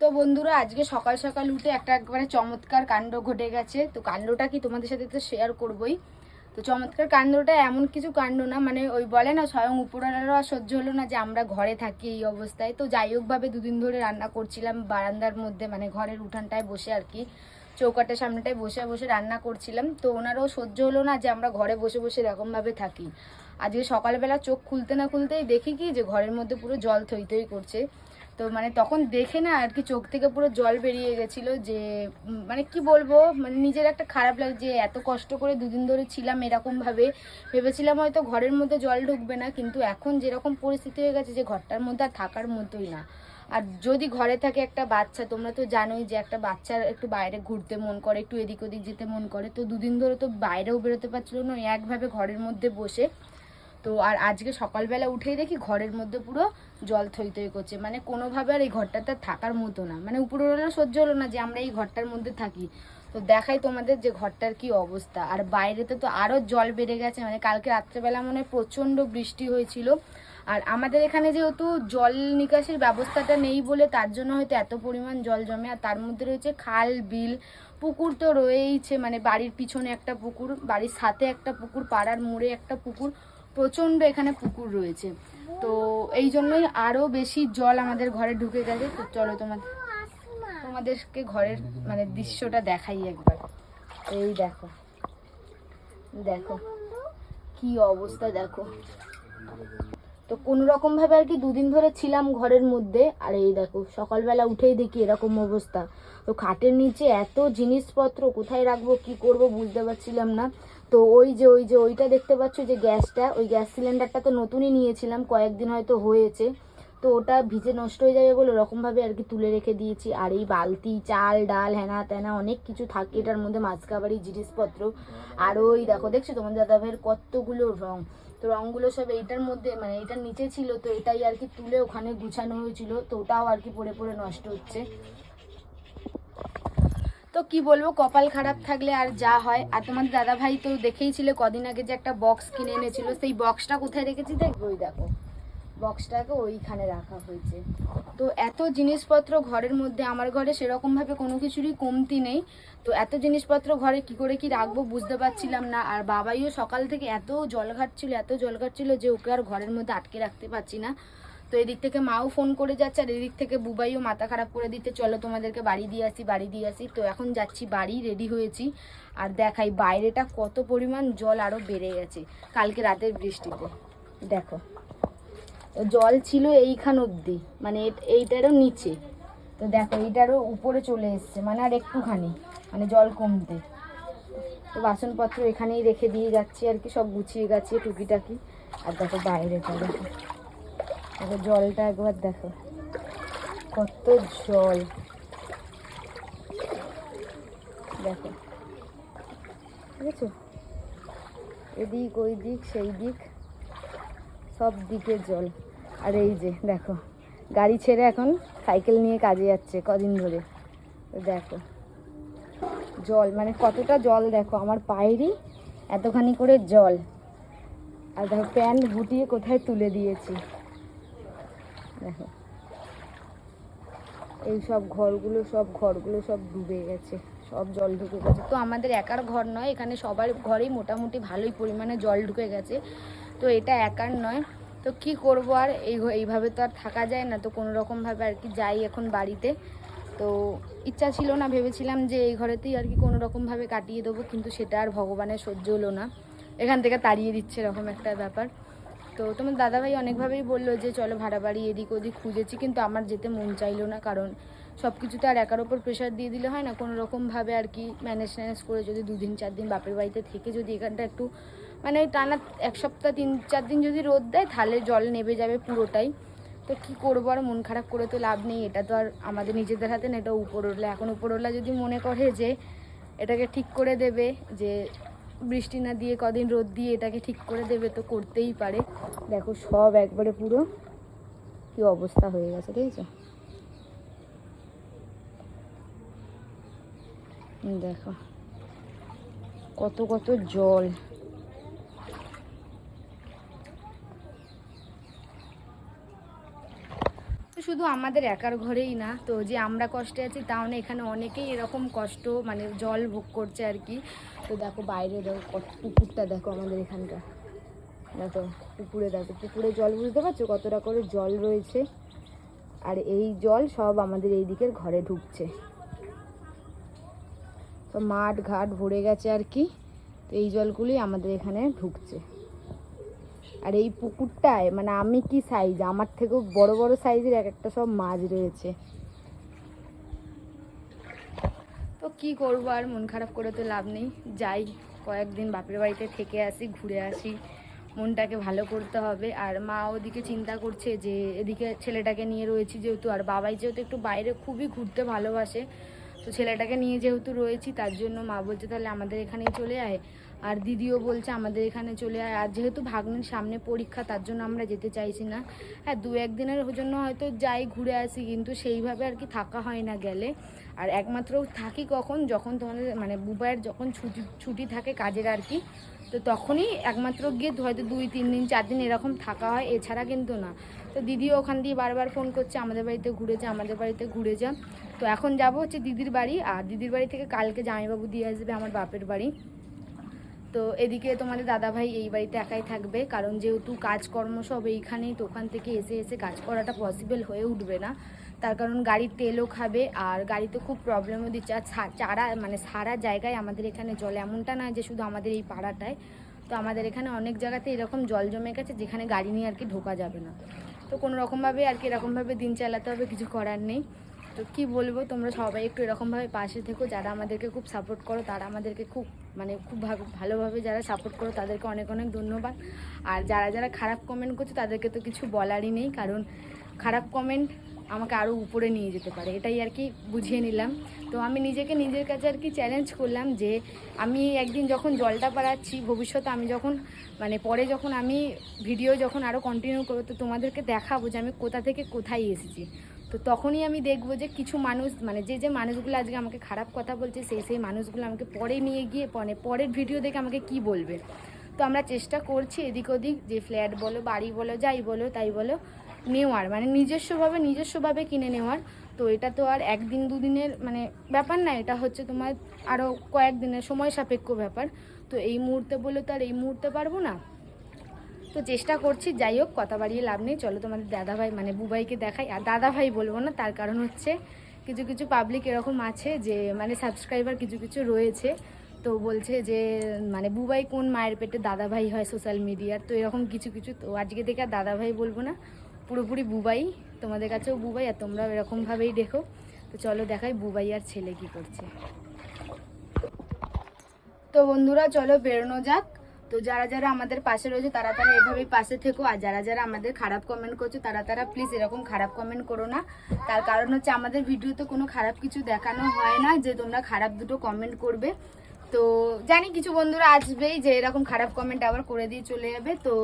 তো বন্ধুরা, আজকে সকাল সকাল উঠে একটা একবারে চমৎকার কাণ্ড ঘটে গেছে। তো কাণ্ডটা কি তোমাদের সাথে তো শেয়ার করবই। তো চমৎকার কাণ্ডটা এমন কিছু কাণ্ড না মানে ওই বলে না, স্বয়ং উপরালারও আর সহ্য হলো না যে আমরা ঘরে থাকি এই অবস্থায়। তো যাই হোকভাবে দুদিন ধরে রান্না করছিলাম বারান্দার মধ্যে মানে ঘরের উঠানটায় বসে আর কি, চৌকাটের সামনেটায় বসে বসে রান্না করছিলাম। তো ওনারও সহ্য হলো না যে আমরা ঘরে বসে বসে এরকমভাবে থাকি। আজকে সকালবেলা চোখ খুলতে না খুলতেই দেখি কি যে ঘরের মধ্যে পুরো জল থই থই করছে। তো মানে তখন দেখে না আর কি চোখ থেকে পুরো জল বেরিয়ে গেছিল যে মানে কি বলব মানে নিজের একটা খারাপ লাগে যে এত কষ্ট করে দুদিন ধরে ছিলাম এরকমভাবে ভেবেছিলাম হয়তো ঘরের মধ্যে জল ঢুকবে না, কিন্তু এখন যেরকম পরিস্থিতি হয়ে গেছে যে ঘরটার মধ্যে আর থাকার মতোই না। আর যদি ঘরে থাকে একটা বাচ্চা, তোমরা তো জানোই যে একটা বাচ্চার একটু বাইরে ঘুরতে মন করে, একটু এদিক ওদিক যেতে মন করে। তো দুদিন ধরে তো বাইরেও বেরোতে পারছিল না একভাবে ঘরের মধ্যে বসে। তো আর আজকে সকালবেলা উঠেই দেখি ঘরের মধ্যে পুরো জল থই থই করছে। মানে কোনোভাবে আর এই ঘরটাতে থাকার মতো না। মানে উপরওয়ালা সহ্য হলো না যে আমরা এই ঘরটার মধ্যে থাকি। তো দেখাই তোমাদের যে ঘরটার কি অবস্থা। আর বাইরেতে তো আরও জল বেড়ে গেছে। মানে কালকে রাত্রেবেলা মনে হয় প্রচণ্ড বৃষ্টি হয়েছিল। আর আমাদের এখানে যেহেতু জল নিকাশির ব্যবস্থাটা নেই বলে তার জন্য হয়তো এত পরিমাণ জল জমে। আর তার মধ্যে রয়েছে খাল, বিল, পুকুর তো রয়েইছে। মানে বাড়ির পিছনে একটা পুকুর, বাড়ির সাথে একটা পুকুর, পাড়ার মোড়ে একটা পুকুর। প্রচণ্ড এখানে পুকুর রয়েছে। তো এই জন্যই আরও বেশি জল আমাদের ঘরে ঢুকে গেছে। তো চলো তোমাদের, তোমাদেরকে ঘরের মানে দৃশ্যটা দেখাই একবার। এই দেখো দেখো, কি অবস্থা দেখো। তো কোনো রকম ভাবে আর কি দুদিন ধরে ছিলাম ঘরের মধ্যে। আর এই দেখো, সকালবেলা উঠেই দেখি এরকম অবস্থা। তো খাটের নিচে এত জিনিসপত্র কোথায় রাখব, কি করব বুঝতে পারছিলাম না। তো ওই যে ওই যে, ওইটা দেখতে পাচ্ছ যে গ্যাসটা, ওই গ্যাস সিলিন্ডারটা তো নতুনই নিয়েছিলাম, কয়েকদিন হয়তো হয়েছে। তো ওটা ভিজে নষ্ট হয়ে যাবে বলে ওরকমভাবে আর কি তুলে রেখে দিয়েছি। আর এই বালতি, চাল, ডাল হ্যানা ত্যানা অনেক কিছু থাকে এটার মধ্যে মাছ খাবারই জিনিসপত্র। আর ওই দেখো, দেখছ তোমার দাদা ভাইয়ের কতগুলো রং। তো রঙগুলো সব এইটার মধ্যে মানে এটার নিচে ছিল, তো এটাই আর কি তুলে ওখানে গুছানো হয়েছিল। তো ওটাও আর কি পড়ে পড়ে নষ্ট হচ্ছে। তো কি বলব, কপাল খারাপ থাকলে আর যা হয়। আর তোমার দাদা ভাই তো দেখেই ছিল কদিন আগে যে একটা বক্স কিনে এনেছিল। সেই বক্সটা কোথায় রেখেছি দেখব দেখো। বক্সটাকে ওইখানে রাখা হয়েছে। তো এত জিনিসপত্র ঘরের মধ্যে, আমার ঘরে সেরকমভাবে কোনো কিছুরই কমতি নেই। তো এত জিনিসপত্র ঘরে কি করে কি রাখব বুঝতে পারছিলাম না। আর বাবাইও সকাল থেকে এত জল ঘাটছিল, এত জল ঘাটছিল যে ওকে আর ঘরের মধ্যে আটকে রাখতে পারছি না। তো এদিক থেকে মাও ফোন করে যাচ্ছে আর এদিক থেকে বুবাইও মাথা খারাপ করে দিতে চলো তোমাদেরকে বাড়ি দিয়ে আসি, বাড়ি দিয়ে আসি। তো এখন যাচ্ছি বাড়ি রেডি হয়েছি। আর দেখাই, বাইরেটা কত পরিমাণ জল আরও বেড়ে গেছে। কালকে রাতের বৃষ্টিতে। দেখো, জল ছিল এইখান অবধি মানে এইটারও নিচে। তো দেখো, এইটারও উপরে চলে এসছে মানে আর একটুখানি মানে জল কমতে। তো বাসনপত্র এখানেই রেখে দিয়ে যাচ্ছি আর কি, সব গুছিয়ে গাছিয়ে টুকিটাকি। আর দেখো বাইরেটা, দেখো। দেখো জলটা একবার দেখো। কত জল। দেখো। বুঝেছ এদিক ওই দিক সেই দিক সব দিকে জল। আর এই যে, দেখো। গাড়ি ছেড়ে এখন সাইকেল নিয়ে কাজে যাচ্ছে কদিন ধরে। দেখো। জল মানে কতটা জল দেখো? আমার পায়েরই এতখানি করে জল। আর দেখো, প্যান্ট গুটিয়ে কোথায় তুলে দিয়েছি। দেখো এই সব ঘরগুলো সব ঘরগুলো সব ডুবে গেছে, সব জল ঢুকে গেছে। তো আমাদের একার ঘর নয়, এখানে সবার ঘরেই মোটামুটি ভালোই পরিমাণে জল ঢুকে গেছে। তো এটা একার নয়। তো কি করব আর? এই এইভাবে তো আর থাকা যায় না, তো কোনো রকমভাবে আর কি যাই এখন বাড়িতে। তো ইচ্ছা ছিল না, ভেবেছিলাম যে এই ঘরেতেই আর কি কোনো রকমভাবে কাটিয়ে দেবো, কিন্তু সেটা আর ভগবানের সহ্য হলো না। এখান থেকে তাড়িয়ে দিচ্ছে এরকম একটা ব্যাপার। তো তোমার দাদাভাই অনেকভাবেই বলল যে, চলো ভাড়া বাড়ি এদিক ওদিক খুঁজেছি, কিন্তু আমার যেতে মন চাইলো না, কারণ সব কিছুতে আর একার ওপর প্রেশার দিয়ে দিলে হয় না, কোনো রকমভাবে আর কি ম্যানেজ ম্যানেজ করে যদি দুদিন চার দিন বাপের বাড়িতে থেকে যদি এখানটা একটু মানে টানা এক সপ্তাহ, তিন, চার দিন যদি রোদ দেয়, তাহলে জল নেবে যাবে পুরোটাই। তো কি করব, আর মন খারাপ করে তো লাভ নেই, এটা তো আর আমাদের নিজেদের হাতে না, এটা উপরওয়ালা। এখন উপরওয়ালা যদি মনে করে যে, এটাকে ঠিক করে দেবে, যে বৃষ্টি না দিয়ে কদিন রোদ দিয়ে এটাকে ঠিক করে দেবে তো করতেই পারে। দেখো সব একবারে পুরো কি অবস্থা হয়ে গেছে আছে দেখো, কত কত জল। শুধু আমাদের একার ঘরেই না, তো যে আমরা কষ্টে আছি তাও না, এখানে অনেকেই এরকম কষ্ট মানে জল ভোগ করছে আর কি। তো দেখো বাইরে দেখো কত পুকুরটা, দেখো আমাদের এখানটা দেখো পুকুরে দেখো, পুকুরে জল বুঝতে পারছ কতটা করে জল রয়েছে? আর এই জল সব আমাদের এই দিকের ঘরে ঢুকছে। তো মাঠ ঘাট ভরে গেছে আর কি, তো এই জলগুলি আমাদের এখানে ঢুকছে। আর এই পুকুরটায় মানে আমি কি সাইজ আমার থেকেও বড় বড় সাইজের এক একটা সব মাছ রয়েছে। তো কি করব আর? মন খারাপ করে তো লাভ নেই। যাই, কয়েকদিন বাপের বাড়িতে থেকে আসি, ঘুরে আসি। মনটাকে ভালো করতে হবে। আর মা ওদিকে চিন্তা করছে যে, এদিকে ছেলেটাকে নিয়ে রয়েছি যেহেতু, আর বাবাই যেহেতু একটু বাইরে খুবই ঘুরতে ভালোবাসে, তো ছেলেটাকে নিয়ে যেহেতু রয়েছি, তার জন্য মা বলছে, তাহলে আমাদের এখানেই চলে আয়। আর দিদিও বলছে আমাদের এখানে চলে আয়। আর যেহেতু ভাগ্নের সামনে পরীক্ষা, তার জন্য আমরা যেতে চাইছি না। হ্যাঁ দু একদিনের জন্য হয়তো যাই ঘুরে আসি, কিন্তু সেইভাবে আর কি থাকা হয় না গেলে। আর একমাত্র থাকি কখন? যখন তোমাদের মানে বুবাইয়ের যখন ছুটি ছুটি থাকে কাজের আর কি, তো তখনই একমাত্র গিয়ে হয়তো দুই, তিন দিন, চার দিন এরকম থাকা হয়, এছাড়া কিন্তু না। তো দিদিও ওখান দিয়ে বারবার ফোন করছে, আমাদের বাড়িতে ঘুরে যা, আমাদের বাড়িতে ঘুরে যা। তো এখন যাব হচ্ছে দিদির বাড়ি, আর দিদির বাড়ি থেকে কালকে জামাইবাবু দিয়ে আসবে আমার বাপের বাড়ি। তো এদিকে তোমাদের দাদাভাই এই বাড়িতে একাই থাকবে, কারণ যেহেতু কাজকর্ম সব এইখানেই, তো ওখান থেকে এসে এসে কাজ করাটা পসিবল হয়ে উঠবে না। তার কারণ গাড়ির তেলও খাবে, আর গাড়িতে খুব প্রবলেমও দিচ্ছে। আর চারা মানে সারা জায়গায় আমাদের এখানে জল, এমনটা না যে শুধু আমাদের এই পাড়াটায়। তো আমাদের এখানে অনেক জায়গাতে এরকম জল জমে গেছে, যেখানে গাড়ি নিয়ে আর কি ঢোকা যাবে না। তো কোনো রকমভাবে আর কি এরকমভাবে দিন চালাতে হবে, কিছু করার নেই। তো কি বলব, তোমরা সবাই একটু এরকমভাবে পাশে থেকো, যারা আমাদেরকে খুব সাপোর্ট করো, তারা আমাদেরকে খুব মানে খুব ভালোভাবে যারা সাপোর্ট করো, তাদেরকে অনেক অনেক ধন্যবাদ। আর যারা যারা খারাপ কমেন্ট করছে, তাদেরকে তো কিছু বলারই নেই, কারণ খারাপ কমেন্ট আমাকে আরও উপরে নিয়ে যেতে পারে। এটাই আর কি বুঝিয়ে নিলাম। তো আমি নিজেকে নিজের কাছে আর কি চ্যালেঞ্জ করলাম যে, আমি একদিন যখন জলটা পাড়াচ্ছি, ভবিষ্যতে আমি যখন মানে পরে যখন আমি ভিডিও যখন আরও কন্টিনিউ করব, তো তোমাদেরকে দেখাবো যে আমি কোথা থেকে কোথায় এসেছি। তো তখনই আমি দেখব যে কিছু মানুষ মানে যে যে মানুষগুলো আজকে আমাকে খারাপ কথা বলছে, সেই সেই মানুষগুলো আমাকে পরে নিয়ে গিয়ে মানে পরের ভিডিও দেখে আমাকে কি বলবে? তো আমরা চেষ্টা করছি এদিক ওদিক, যে ফ্ল্যাট বলো, বাড়ি বলো, যাই বলো, তাই বলো, নেওয়ার। মানে নিজস্বভাবে নিজস্বভাবে কিনে নেওয়ার। তো এটা তো আর একদিন দুদিনের মানে ব্যাপার না, এটা হচ্ছে তোমার আরও কয়েকদিনের সময় সাপেক্ষ ব্যাপার। তো এই মুহূর্তে বলে তো আর এই মুহূর্তে পারব না। তো চেষ্টা করছি, যাই হোক, কথা বাড়িয়ে লাভ নেই। চলো তোমাদের দাদাভাই মানে বুবাইকে দেখাই। আর দাদাভাই বলব না, তার কারণ হচ্ছে কিছু কিছু পাবলিক এরকম আছে যে মানে সাবস্ক্রাইবার কিছু কিছু রয়েছে। তো বলছে যে মানে বুবাই কোন মায়ের পেটে দাদাভাই হয় সোশ্যাল মিডিয়ার তো এরকম কিছু কিছু, তো আজকে থেকে আর দাদাভাই বলব না, পুরোপুরি বুবাই। তোমাদের কাছেও বুবাই, আর তোমরাও এরকমভাবেই দেখো। তো চলো দেখাই বুবাই আর ছেলে কি করছে। তো বন্ধুরা, চলো বেরোনো যাক। তো যারা যারা আমাদের পাশে রয়েছে, তারা তারা এভাবেই পাশে থেকো। আর যারা যারা আমাদের খারাপ কমেন্ট করছ, তারা তারা প্লিজ এরকম খারাপ কমেন্ট করো না। তার কারণ হচ্ছে, আমাদের ভিডিওতে কোনো খারাপ কিছু দেখানো হয় না যে তোমরা খারাপ দুটো কমেন্ট করবে। তো জানি কিছু বন্ধুরা আসবেই যে এরকম খারাপ কমেন্ট আবার করে দিয়ে চলে যাবে। তো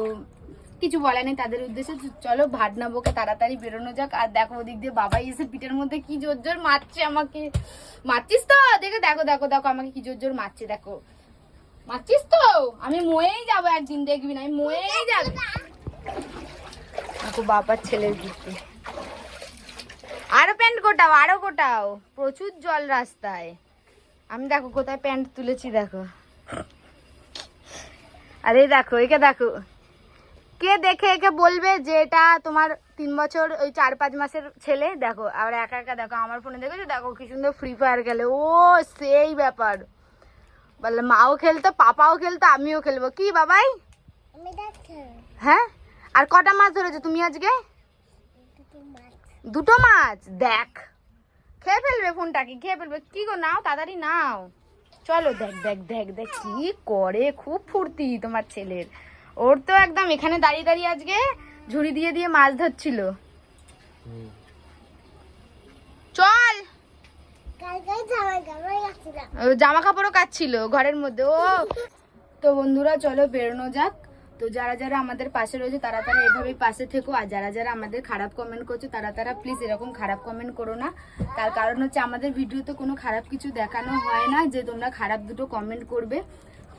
কিছু বলা নেই তাদের উদ্দেশ্যে। চলো ভাটনা বকে তাড়াতাড়ি বেরোনো যাক। আর দেখো ওদিক দিয়ে বাবাই এসে পিঠের মধ্যে কি জোর জোর মারছে আমাকে। মারছিস তো? দেখে দেখো দেখো দেখো আমাকে কি জোর জোর মারছে, দেখো। মারছিস তো? আমি ময়েই যাব একদিন, দেখবি না, আমি ময়েই যাব। দেখো বাবার ছেলের দিকে আরও প্যান্ট কোটাও আরও কোটাও প্রচুর জল রাস্তায়। আমি দেখো কোথায় প্যান্ট তুলেছি, দেখো। আরে দেখো, একে দেখো। কে দেখে একে বলবে যে এটা তোমার তিন বছর, ওই চার পাঁচ মাসের ছেলে? দেখো, আবার একা একা দেখো, আমার ফোনে দেখেছ? দেখো, কি সুন্দর ফ্রি ফায়ার গেলে ও, সেই ব্যাপার। বললে মাও খেলতো পাপাও খেলতো আমিও খেলব। কি বাবাই? হ্যাঁ? আর কটা মাছ ধরেছো তুমি আজকে? দুটো মাছ। দুটো মাছ? দেখ। খেয়ে ফেলবে ফোনটাকে খেয়ে ফেলবে। কি গো নাও তাড়াতাড়ি নাও। চলো দেখ দেখ দেখ দেখ কি করে খুব ফুর্তি তোমার ছেলের। ওর তো একদম এখানে দাঁড়িয়ে দাঁড়িয়ে আজকে ঝুড়ি দিয়ে দিয়ে মাছ ধরছিল চল কালকে জামা কাপড় গেছিলাম ও জামা কাপড়ও কাচ্ছিল ঘরের মধ্যে, ও। তো বন্ধুরা, চলো বেরোনো যাক। তো যারা যারা আমাদের পাশে রয়েছে, তারা তারা এভাবেই পাশে থেকো। আর যারা যারা আমাদের খারাপ কমেন্ট করছ, তারা তারা প্লিজ এরকম খারাপ কমেন্ট করো না। তার কারণ হচ্ছে, আমাদের ভিডিওতে কোনো খারাপ কিছু দেখানো হয় না যে তোমরা খারাপ দুটো কমেন্ট করবে।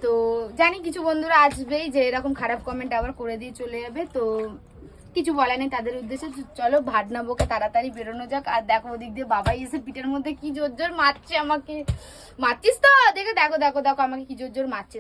তো জানি কিছু বন্ধুরা আসবেই যে এরকম খারাপ কমেন্ট আবার করে দিয়ে চলে যাবে। তো কিছু বলে নেই, তাদের উদ্দেশ্যে চলো ভাটনাবোকে তাড়াতাড়ি বেরোনো যাক। আর দেখো ওদিক দিয়ে বাবাই এসে পিঠের মধ্যে কি জোর জোর মারছে আমাকে। মারছিস তো? দেখে দেখো দেখো দেখো আমাকে কি জোর জোর মারছে।